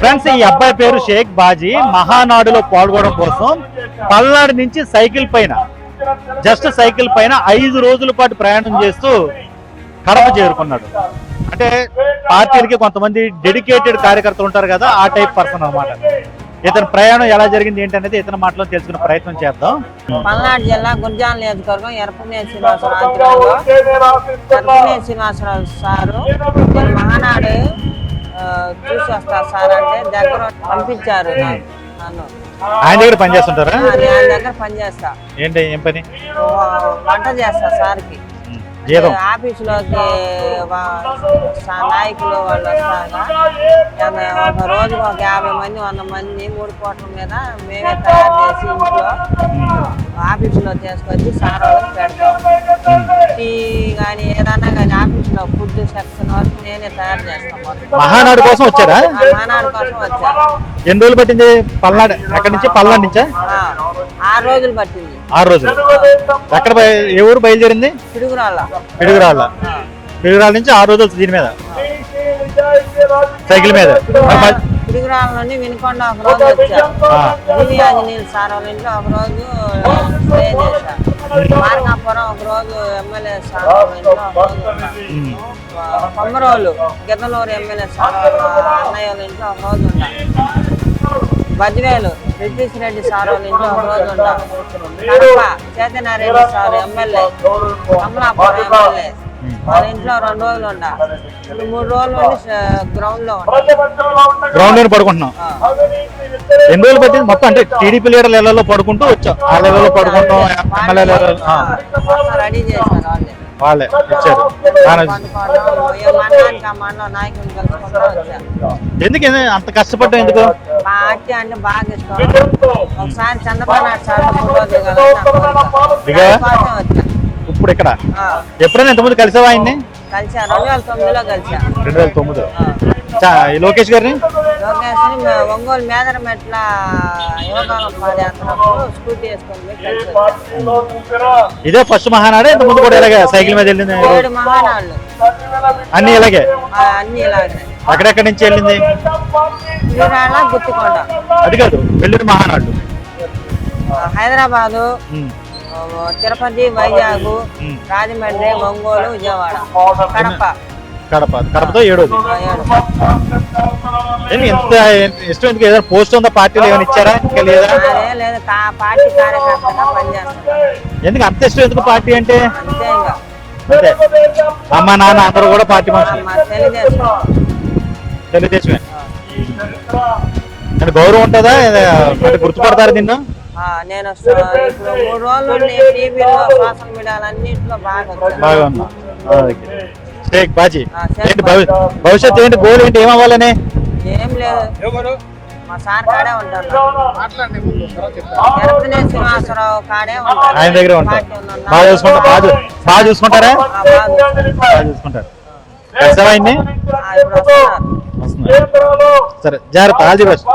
Friends ఈ అబ్బాయి పేరు షేక్ బాజీ. మహానాడులో పాల్గొనడం కోసం పల్నాడు నుంచి సైకిల్ పైన జస్ట్ సైకిల్ పైన ఐదు రోజుల పాటు ప్రయాణం చేస్తూ కడప చేరుకున్నాడు. అంటే పార్టీలకి కొంతమంది డెడికేటెడ్ కార్యకర్తలు ఉంటారు కదా ఆ టైప్ పర్సన్ అనమాట ఇతని ప్రయాణం ఎలా జరిగింది ఏంటనేది ఇతని మాటలో తెలుసుకునే ప్రయత్నం చేద్దాం. పల్నాడు జిల్లా గుర్జాల నియోజకవర్గం ఎరపనే శ్రీనివాసరావు ఎరపనే శ్రీనివాసరావు సారు. చూసి వస్తా సార్ అంటే దగ్గర పంపించారు నన్ను. ఆయన దగ్గర నేను ఆయన దగ్గర పనిచేస్తా. ఏంటి ఏం పని? వంట చేస్తా సార్కి. జీతం ఆఫీసులోకి నాయకులు వాళ్ళు వస్తాగా ఒక రోజుకి ఒక యాభై మంది వంద మంది మూడు కోట్ల మీద మేమే తయారు చేసి ఇంట్లో ఆఫీసులో చేసుకొచ్చి సార్ వాళ్ళకి పెడతాం. టీ కానీ ఏదన్నా కానీ ఆఫీసులో ఫుడ్ సెక్షన్ వరకు నేనే తయారు చేస్తాను మొత్తం. మహానాడు కోసం వచ్చారా? ఆ మానాడు కోసం వచ్చా ఎన్ని రోజులు పట్టింది? పల్నాడు. ఎక్కడి నుంచి? పల్నాడు నుంచా? ఆరు రోజులు పట్టింది. ఆరు రోజులు. ఎక్కడ ఏ ఊరు బయలుదేరింది? పిడుగురాళ్ళ. పిడుగురాళ్ళ పిడుగురాళ్ళ నుంచి ఆరు రోజులు దీని మీద. సైకిల్ మీద. మరి మ- పిడుగురాళ్ళ నుండి వినుకొండ ఒక రోజు వచ్చా. ఆ, దివి ఆంజనేయులు సార్ వాళ్ళ ఇంట్లో ఒక రోజు స్టే చేశా. మార్గాపురం ఒక రోజు ఎమ్మెల్యే సార్ వాళ్ళ ఇంట్లో ఒక రోజు ఉన్నా. ఉమ్. కొమ్మరోలు గిద్దలూరు ఎమ్మెల్యే సార్ వాళ్ళ అన్నయ్య వాళ్ళ ఇంట్లో ఒక రోజు ఉన్నా. బజ్వేలు బ్రిటిష్ రెడ్డి సార్ వాళ్ళ ఇంట్లో ఒక రోజు Kadapa Chaitanya Reddy sir MLA. Kamalapuram MLA. వాళ్ళ ఇంట్లో రెండు రోజులు ఉండా మూడు రోజులు గ్రౌండ్లో గ్రౌండ్. లోనే పడుకుంటున్నాం. ఎన్ని రోజులు పట్టింది? మొత్తం అంటే టీడీపీ లీడర్ లెవెల్లో పడుకుంటూ వచ్చాం. ఆ లెవెల్లో పడుకుంటాం ఎమ్మెల్యే రెడీ చేశారు వాళ్ళే. వాళ్ళే ఇచ్చారు. ఎందుకు? అంత కష్టపడ్డం ఎందుకు? అంటే బాగా ఇష్టం. ఒకసారి చంద్రబాబు నాయుడు సార్ ఫోటో ఇప్పుడు ఇక్కడ? ఎప్పుడైనా ఎంతమంది కలిసావా ఆయన్ని? కలిసా? రెండు వేల తొమ్మిదిలో కలిసా. రెండు వేల తొమ్మిదిలో. లోకేష్ గారిని? లోకేష్ని మే- ఒంగోలు మేదరమెట్ల యువకాలం పాదయాత్రప్పుడు స్కూటీ వచ్చా. ఇదే ఫస్ట్ మహానాడే? ఇంత ముందు కూడా ఇలాగే సైకిల్ మీద వెళ్ళింది ఏడు మహానాళ్ళు. అన్ని ఇలాగే? అన్ని ఇలాగే. ఎక్కడెక్కడి నుంచి వెళ్ళింది? గుత్తికొండ. అది కాదు వెళ్ళిన మహానాడు. హైదరాబాదు తిరుపతి వైజాగ్. రాజమండ్రి ఒంగోలు విజయవాడ. కడప. కడప. కడపతో ఏడోది ఏడు. ఎంత ఇష్టం ఎందుకు? ఏదైనా పోస్ట్ ఉందా? పార్టీలో ఏమైనా ఇచ్చారా? ఇంకా లేదా పార్టీ కార్యకర్తగా పనిచేస్తాను ఎందుకు? అంత ఇష్టం ఎందుకు పార్టీ అంటే? అంతే అమ్మ నాన్న అందరూ కూడా పార్టీ మనుషులు. తెలుగుదేశమే అంటే గౌరవం ఉంటుందా? అంటే గుర్తుపడతారు నిన్ను ఆ, నేను ఇప్పుడు మూడు రోజులు టీవీలో సోషల్ మీడియాలో అన్నింటిలో బాగా బాగా ఉన్నా. ఓకే. షేక్ బాజీ. ఏంటి భవి- భవిష్యత్తు ఏంటి? గోల్ ఏంటి? ఏమవ్వాలని? ఏం లేదు. మా సార్ కాడే ఉంటారు శ్రీనివాసరావు కాడే ఉంటారు ఆయన దగ్గర ఉంటారు. బాగా చూసుకుంటారు? బాగా చూసుకుంటారా? బాగా చూసుకుంటారు. ఇప్పుడు. సరే జాగ్రత్త ఆల్ ది బెస్ట్